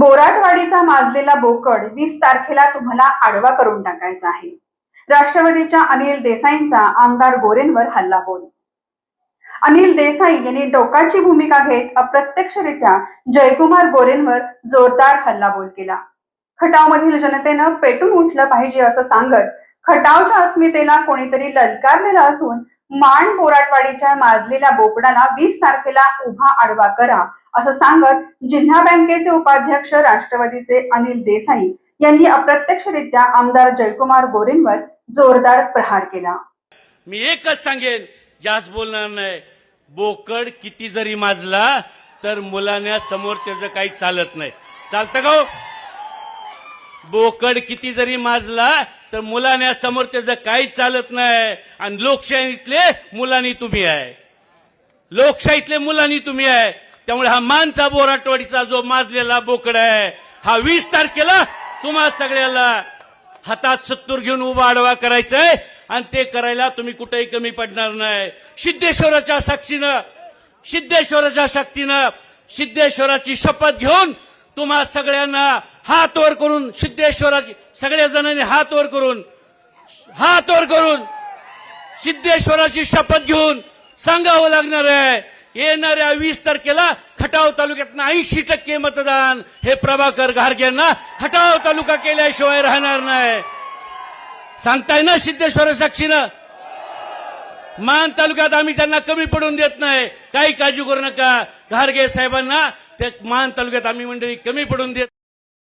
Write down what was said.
बोराटवाडीचा माजलेला बोकड वीस तारखेला तुम्हाला आडवा करून टाकायचा आहे. राष्ट्रवादीच्या अनिल देसाईंचा आमदार गोरेंवर हल्लाबोल. अनिल देसाई यांनी टोकाची भूमिका घेत अप्रत्यक्षरित्या जयकुमार गोरेंवर जोरदार हल्लाबोल केला. खटावमधील जनतेनं पेटून उठलं पाहिजे असं सांगत खटावच्या अस्मितेला कोणीतरी ललकारलेलं असून मान बोराटवाडीच्या माजलेल्या बोकडाला वीस तारखेला उभा आडवा करा असं सांगत जिल्हा बँकेचे उपाध्यक्ष राष्ट्रवादीचे अनिल देसाई यांनी अप्रत्यक्षरित्या आमदार जयकुमार गोरेंवर जोरदार प्रहार केला. मी एकच सांगेन जास्त बोलणार नाही. बोकड किती जरी माजला तर मुलांना समोर त्याचं काही चालत नाही. चालतं का हो? बोकड किती जरी माजला तर मुलांना समोर त्याचं काही चालत नाही. आणि लोकशाहीतले मुलांनी तुम्ही आहे. लोकशाहीतले मुलांनी तुम्ही आहे. त्यामुळे हा मानचा बोराटवाडीचा जो माजलेला बोकड आहे हा वीस तारखेला तुम्हा सगळ्याला हातात सत्तूर घेऊन उभा आडवा करायचंय. आहे आणि ते करायला तुम्ही कुठेही कमी पडणार नाही. सिद्धेश्वराच्या साक्षीनं सिद्धेश्वराच्या शक्तीनं सिद्धेश्वराची शपथ घेऊन तुम्हा सगळ्यांना हात वर करून सिद्धेश्वराची सगळ्या जणांनी हात वर करून हात वर करून सिद्धेश्वराची शपथ घेऊन सांगावं लागणार आहे. येणाऱ्या वीस तारखेला खटाव तालुक्यातनं ऐंशी टक्के मतदान. हे प्रभाकर घारग्यांना खटाव तालुका केल्याशिवाय राहणार नाही. सांगताय ना सिद्धेश्वर साक्षीनं? मान तालुक्यात आम्ही त्यांना कमी पडून देत नाही. काही काळजी करू नका. घारगे साहेबांना त्या मान तालुक्यात आम्ही मंडळी कमी पडून देत